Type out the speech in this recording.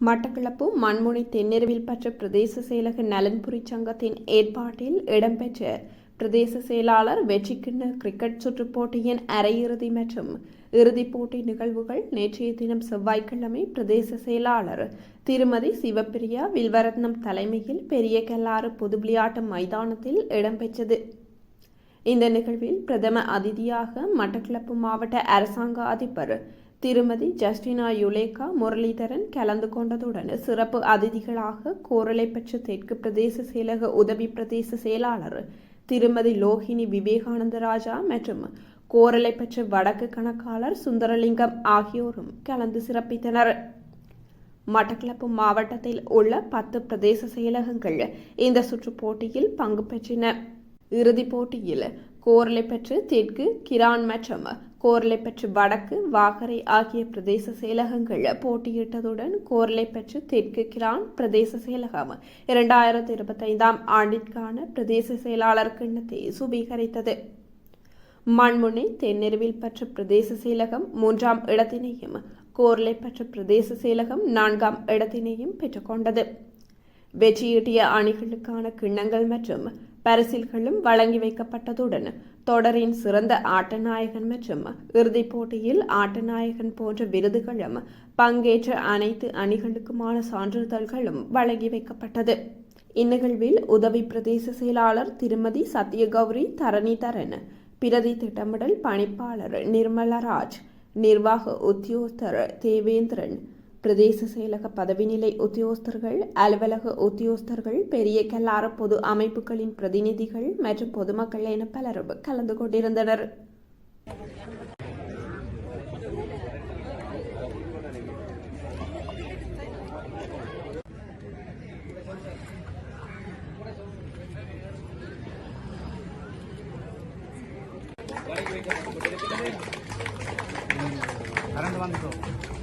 மட்டக்களப்பு மண்முனை தென்னிரவில் பெற்ற பிரதேச செயலக நலன்புரி சங்கத்தின் ஏற்பாட்டில் இடம்பெற்ற பிரதேச செயலாளர் வெற்றிக்கிண்ண கிரிக்கெட் சுற்றுப் போட்டியின் அரையிறுதி மற்றும் இறுதிப் போட்டி நிகழ்வுகள் நேற்றைய தினம் செவ்வாய்க்கிழமை பிரதேச செயலாளர் திருமதி சிவப்பிரியா வில்வரத்னம் தலைமையில் பெரிய கல்லாறு பொது விளையாட்டு மைதானத்தில் இடம்பெற்றது. இந்த நிகழ்வில் பிரதம அதிதியாக மட்டக்களப்பு மாவட்ட அரசாங்க அதிபர் திருமதி ஜஸ்டினா யுலேகா முரளிதரன் கலந்து கொண்டதுடன் சிறப்பு அதிதிகளாக கோரளை தெற்கு பிரதேச செயலக உதவி பிரதேச செயலாளர் திருமதி லோகினி விவேகானந்தராஜா மற்றும் கோரளை வடக்கு கணக்காளர் சுந்தரலிங்கம் ஆகியோரும் கலந்து சிறப்பித்தனர். மட்டக்களப்பு மாவட்டத்தில் உள்ள பத்து பிரதேச செயலகங்கள் இந்த சுற்றுப் போட்டியில் பங்கு பெற்றின. இறுதிப் போட்டியில் கோரளைப்பற்று தெற்கு கிரான் மற்றும் கோர்லைப்பற்று வடக்கு வாகரை ஆகிய பிரதேச செயலகங்கள் போட்டியிட்டதுடன் கோர்லைப்பற்று தெற்கு கிரான் பிரதேச செயலகம் இரண்டாயிரத்தி இருபத்தைந்தாம் ஆண்டிற்கான பிரதேச செயலாளர் கிண்ணத்தை சுபீகரித்தது மண்முனை தென்னெருவில் பற்ற பிரதேச செயலகம் மூன்றாம் இடத்தினையும் கோர்லைப்பற்று பிரதேச செயலகம் நான்காம் இடத்தினையும் பெற்றுக்கொண்டது. வெற்றியீட்டிய அணிகளுக்கான கிண்ணங்கள் மற்றும் பரிசில்களும் வழங்கி வைக்கப்பட்டதுடன் தொடரின் சிறந்த ஆட்டநாயகன் மற்றும் இறுதிப் போட்டியில் ஆட்டநாயகன் போன்ற விருதுகளும் பங்கேற்ற அனைத்து அணிகளுக்குமான சான்றிதழ்களும் வழங்கி வைக்கப்பட்டது. இந்நிகழ்வில் உதவி பிரதேச செயலாளர் திருமதி சத்யகௌரி தரணிதரன் பிரதி திட்டமிடல் பணிப்பாளர் நிர்மலராஜ் நிர்வாக உத்தியோகஸ்தர் தேவேந்திரன் பிரதேச செயலக பதவிநிலை உத்தியோகஸ்தர்கள் அலுவலக உத்தியோகஸ்தர்கள் பெரிய கல்லார பொது அமைப்புகளின் பிரதிநிதிகள் மற்றும் பொதுமக்கள் என பலரும் கலந்து கொண்டிருந்தனர். கரண்ட் வந்துட்டோம்